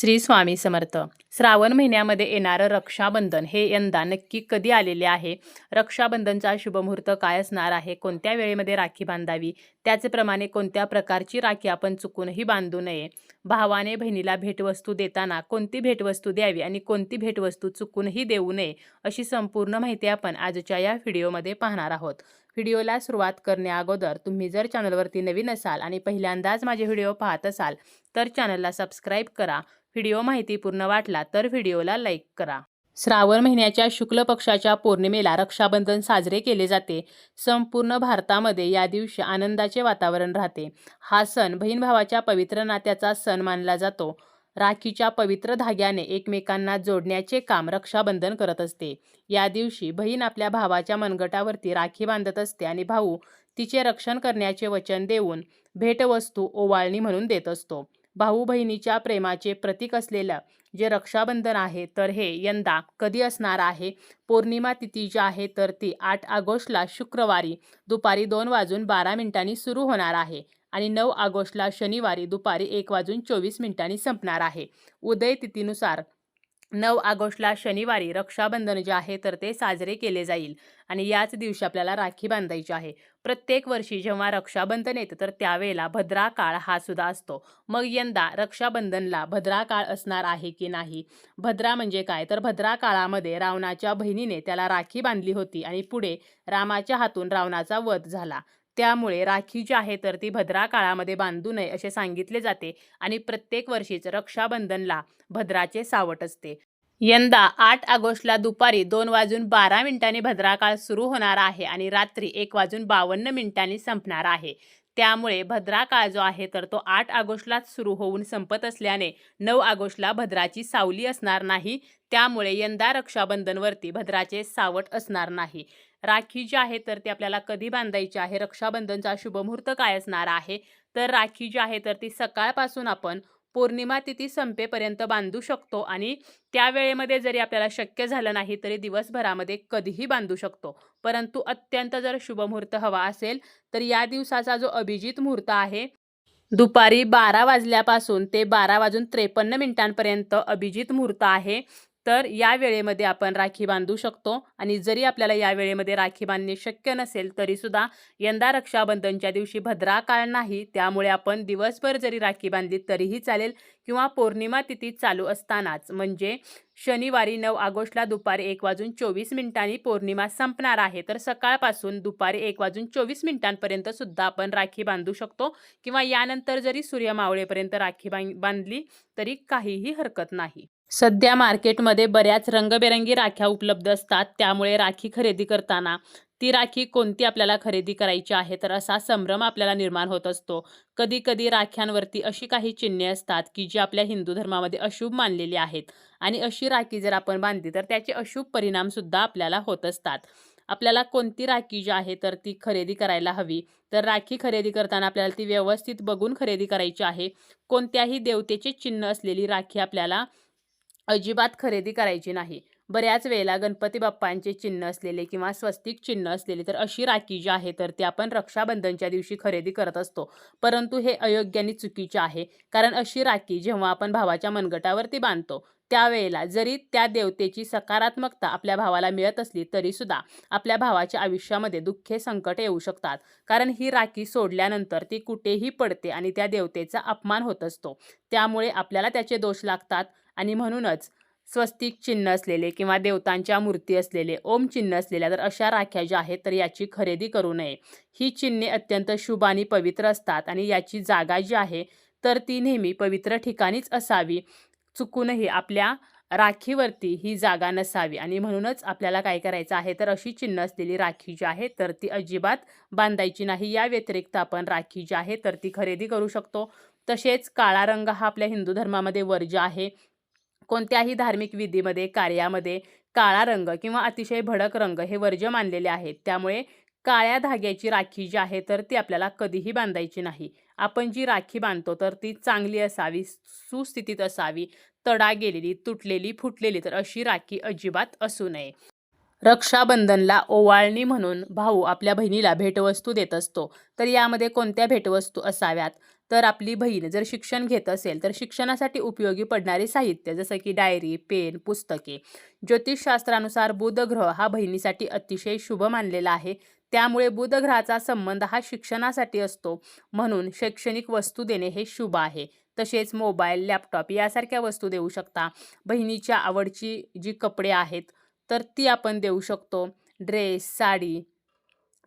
श्री स्वामी समर्थ. श्रावण महिन्यामध्ये येणारं रक्षाबंधन हे यंदा नक्की कधी आलेले आहे? रक्षाबंधनचा शुभमुहूर्त काय असणार आहे? कोणत्या वेळेमध्ये राखी बांधावी? त्याचप्रमाणे कोणत्या प्रकारची राखी आपण चुकूनही बांधू नये? भावाने बहिणीला भेटवस्तू देताना कोणती भेटवस्तू द्यावी आणि कोणती भेटवस्तू चुकूनही देऊ नये? अशी संपूर्ण माहिती आपण आजच्या या व्हिडिओमध्ये पाहणार आहोत. व्हिडिओला सुरुवात करण्याअगोदर तुम्ही जर चॅनलवरती नवीन असाल आणि पहिल्यांदाच माझे व्हिडिओ पाहत असाल तर चॅनलला सबस्क्राईब करा. व्हिडिओ माहितीपूर्ण वाटला तर व्हिडिओला लाईक करा. श्रावण महिन्याच्या शुक्ल पक्षाच्या पौर्णिमेला रक्षाबंधन साजरे केले जाते. संपूर्ण भारतामध्ये या दिवशी आनंदाचे वातावरण राहते. हा सण बहीण भावाच्या पवित्र नात्याचा सण मानला जातो. राखीच्या पवित्र धाग्याने एकमेकांना जोडण्याचे काम रक्षाबंधन करत असते. या दिवशी बहीण आपल्या भावाच्या मनगटावरती राखी बांधत असते आणि भाऊ तिचे रक्षण करण्याचे वचन देऊन भेटवस्तू ओवाळणी म्हणून देत असतो. भाऊ बहिणीच्या प्रेमाचे प्रतीक असलेलं जे रक्षाबंधन आहे तर हे यंदा कधी असणार आहे? पौर्णिमा तिथी जी आहे तर ती आठ ऑगस्टला शुक्रवारी दुपारी दोन वाजून बारा मिनिटांनी सुरू होणार आहे. आणि नऊ ऑगस्टला शनिवारी दुपारी एक वाजून चोवीस मिनिटांनी संपणार आहे. उदय तिथीनुसार नऊ ऑगस्टला शनिवारी रक्षाबंधन जे आहे तर ते साजरे केले जाईल आणि याच दिवशी आपल्याला राखी बांधायची आहे. प्रत्येक वर्षी जेव्हा रक्षाबंधन येतं तर त्यावेळेला भद्रा काळ हा सुद्धा असतो. मग यंदा रक्षाबंधनला भद्रा काळ असणार आहे की नाही? भद्रा म्हणजे काय? तर भद्रा काळामध्ये रावणाच्या बहिणीने त्याला राखी बांधली होती आणि पुढे रामाच्या हातून रावणाचा वध झाला. त्यामुळे राखी जी आहे तर ती भद्रा काळामध्ये बांधू नये असे सांगितले जाते आणि प्रत्येक वर्षीच रक्षाबंधनला भद्राचे सावट असते. यंदा आठ ऑगस्टला दुपारी दोन वाजून बारा मिनिटांनी भद्राकाळ सुरू होणार आहे आणि रात्री एक वाजून बावन्न मिनिटांनी संपणार आहे. त्यामुळे भद्राकाळ जो आहे तर तो आठ ऑगस्टलाच सुरू होऊन संपत असल्याने नऊ ऑगस्टला भद्राची सावली असणार नाही. त्यामुळे यंदा रक्षाबंधनवरती भद्राचे सावट असणार नाही. राखी जी आहे तर ती आपल्याला कधी बांधायची आहे? रक्षाबंधनचा शुभमुहूर्त काय असणार आहे? तर राखी जी आहे तर ती सकाळपासून आपण पौर्णिमा तिथी संपेपर्यंत बांधू शकतो आणि त्या वेळेमध्ये जरी आपल्याला शक्य झालं नाही तरी दिवसभरामध्ये कधीही बांधू शकतो. परंतु अत्यंत जर शुभमुहूर्त हवा असेल तर या दिवसाचा जो अभिजित मुहूर्त आहे दुपारी बारा वाजल्यापासून ते बारा वाजून त्रेपन्न मिनिटांपर्यंत अभिजित मुहूर्त आहे. तर या वेळेमध्ये आपण राखी बांधू शकतो. आणि जरी आपल्याला या वेळेमध्ये राखी बांधणे शक्य नसेल तरीसुद्धा यंदा रक्षाबंधनच्या दिवशी भद्रा काळ नाही. त्यामुळे आपण दिवसभर जरी राखी बांधली तरीही चालेल किंवा पौर्णिमा तिथी चालू असतानाच. म्हणजे शनिवारी नऊ ऑगस्टला दुपारी एक वाजून चोवीस मिनिटांनी पौर्णिमा संपणार आहे. तर सकाळपासून दुपारी एक वाजून चोवीस मिनिटांपर्यंत सुद्धा आपण राखी बांधू शकतो. किंवा यानंतर जरी सूर्य मावळेपर्यंत राखी बांधली तरी काहीही हरकत नाही. सध्या मार्केटमध्ये बऱ्याच रंगबेरंगी राख्या उपलब्ध असतात. त्यामुळे राखी खरेदी करताना ती राखी कोणती आपल्याला खरेदी करायची आहे तर असा संभ्रम आपल्याला निर्माण होत असतो. कधी कधी राख्यांवरती अशी काही चिन्हे असतात की जी आपल्या हिंदू धर्मामध्ये अशुभ मानलेली आहेत आणि अशी राखी जर आपण बांधली तर त्याचे अशुभ परिणामसुद्धा आपल्याला होत असतात. आपल्याला कोणती राखी जी आहे तर ती खरेदी करायला हवी. तर राखी खरेदी करताना आपल्याला ती व्यवस्थित बघून खरेदी करायची आहे. कोणत्याही देवतेचे चिन्ह असलेली राखी आपल्याला अजिबात खरेदी करायची नाही. बऱ्याच वेळेला गणपती बाप्पांचे चिन्ह असलेले किंवा स्वस्तिक चिन्ह असलेले तर अशी राखी जी आहे तर ती आपण रक्षाबंधनच्या दिवशी खरेदी करत असतो. परंतु हे अयोग्य आणि चुकीचे आहे कारण अशी राखी जेव्हा आपण भावाच्या मनगटावरती बांधतो त्यावेळेला जरी त्या देवतेची सकारात्मकता आपल्या भावाला मिळत असली तरीसुद्धा आपल्या भावाच्या आयुष्यामध्ये दुःखे संकट येऊ शकतात. कारण ही राखी सोडल्यानंतर ती कुठेही पडते आणि त्या देवतेचा अपमान होत असतो. त्यामुळे आपल्याला त्याचे दोष लागतात. आणि म्हणूनच स्वस्तिक चिन्ह असलेले किंवा देवतांच्या मूर्ती असलेले ओम चिन्ह असलेल्या तर अशा राख्या ज्या आहेत तर याची खरेदी करू नये. ही चिन्हे अत्यंत शुभ आणि पवित्र असतात आणि याची जागा जी आहे तर ती नेहमी पवित्र ठिकाणीच असावी. चुकूनही आपल्या राखीवरती ही जागा नसावी आणि म्हणूनच आपल्याला काय करायचं आहे तर अशी चिन्ह असलेली राखी जी आहे तर ती अजिबात बांधायची नाही. या व्यतिरिक्त आपण राखी जी आहे तर ती खरेदी करू शकतो. तसेच काळा रंग हा आपल्या हिंदू धर्मामध्ये वर्ज आहे. कोणत्याही धार्मिक विधीमध्ये कार्यामध्ये काळा रंग किंवा अतिशय भडक रंग हे वर्ज्य मानलेले आहेत. त्यामुळे काळ्या धाग्याची राखी जी आहे तर ती आपल्याला कधीही बांधायची नाही. आपण जी राखी बांधतो तर ती चांगली असावी सुस्थितीत असावी तडा गेलेली तुटलेली फुटलेली तर अशी राखी अजिबात असू नये. रक्षाबंधनला ओवाळणी म्हणून भाऊ आपल्या बहिणीला भेटवस्तू देत असतो. तर यामध्ये कोणत्या भेटवस्तू असाव्यात? तर आपली बहीण जर शिक्षण घेत असेल तर शिक्षणासाठी उपयोगी पडणारे साहित्य जसं की डायरी पेन पुस्तके. ज्योतिषशास्त्रानुसार बुधग्रह हा बहिणीसाठी अतिशय शुभ मानलेला आहे. त्यामुळे बुधग्रहाचा संबंध हा शिक्षणासाठी असतो. म्हणून शैक्षणिक वस्तू देणे हे शुभ आहे. तसेच मोबाईल लॅपटॉप यासारख्या वस्तू देऊ शकता. बहिणीच्या आवडची जी कपडे आहेत तर ती आपण देऊ शकतो. ड्रेस साडी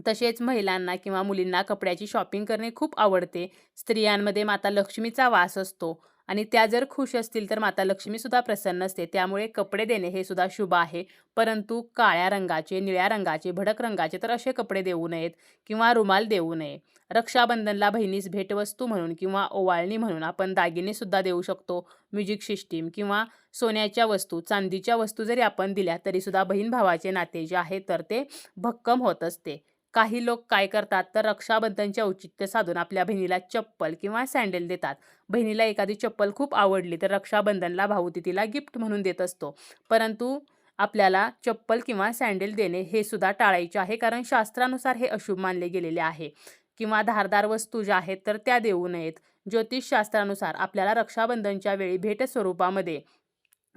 तसेच महिलांना किंवा मुलींना कपड्याची शॉपिंग करणे खूप आवडते. स्त्रियांमध्ये माता लक्ष्मीचा वास असतो आणि त्या जर खुश असतील तर माता लक्ष्मीसुद्धा प्रसन्न असते. त्यामुळे कपडे देणे हे सुद्धा शुभ आहे. परंतु काळ्या रंगाचे निळ्या रंगाचे भडक रंगाचे तर असे कपडे देऊ नयेत किंवा रुमाल देऊ नये. रक्षाबंधनला बहिणीस भेटवस्तू म्हणून किंवा ओवाळणी म्हणून आपण दागिनेसुद्धा देऊ शकतो. म्युझिक सिस्टीम किंवा सोन्याच्या वस्तू चांदीच्या वस्तू जरी आपण दिल्या तरीसुद्धा बहीण भावाचे नाते जे आहे तर ते भक्कम होत असते. काही लोक काय करतात तर रक्षाबंधनचे औचित्य साधून आपल्या बहिणीला चप्पल किंवा सँडल देतात. बहिणीला एखादी चप्पल खूप आवडली तर रक्षाबंधनला भाऊ तिला गिफ्ट म्हणून देत असतो. परंतु आपल्याला चप्पल किंवा सँडल देणे हे सुद्धा टाळायचे आहे कारण शास्त्रानुसार हे अशुभ मानले गेलेले आहे. किंवा धारदार वस्तू ज्या आहेत तर त्या देऊ नयेत. ज्योतिषशास्त्रानुसार आपल्याला रक्षाबंधनच्या वेळी भेट स्वरूपामध्ये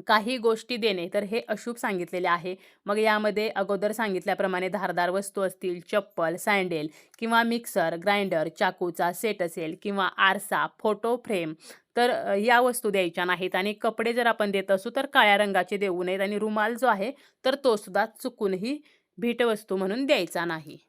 काही गोष्टी देणे तर हे अशुभ सांगितलेले आहे. मग यामध्ये अगोदर सांगितल्याप्रमाणे धारदार वस्तू असतील चप्पल सँडेल किंवा मिक्सर ग्राइंडर चाकूचा सेट असेल किंवा आरसा फोटो फ्रेम तर या वस्तू द्यायच्या नाहीत आणि कपडे जर आपण देत असू तर काळ्या रंगाचे देऊ नयेत आणि रुमाल जो आहे तर तो सुद्धा चुकूनही भेटवस्तू म्हणून द्यायचा नाही.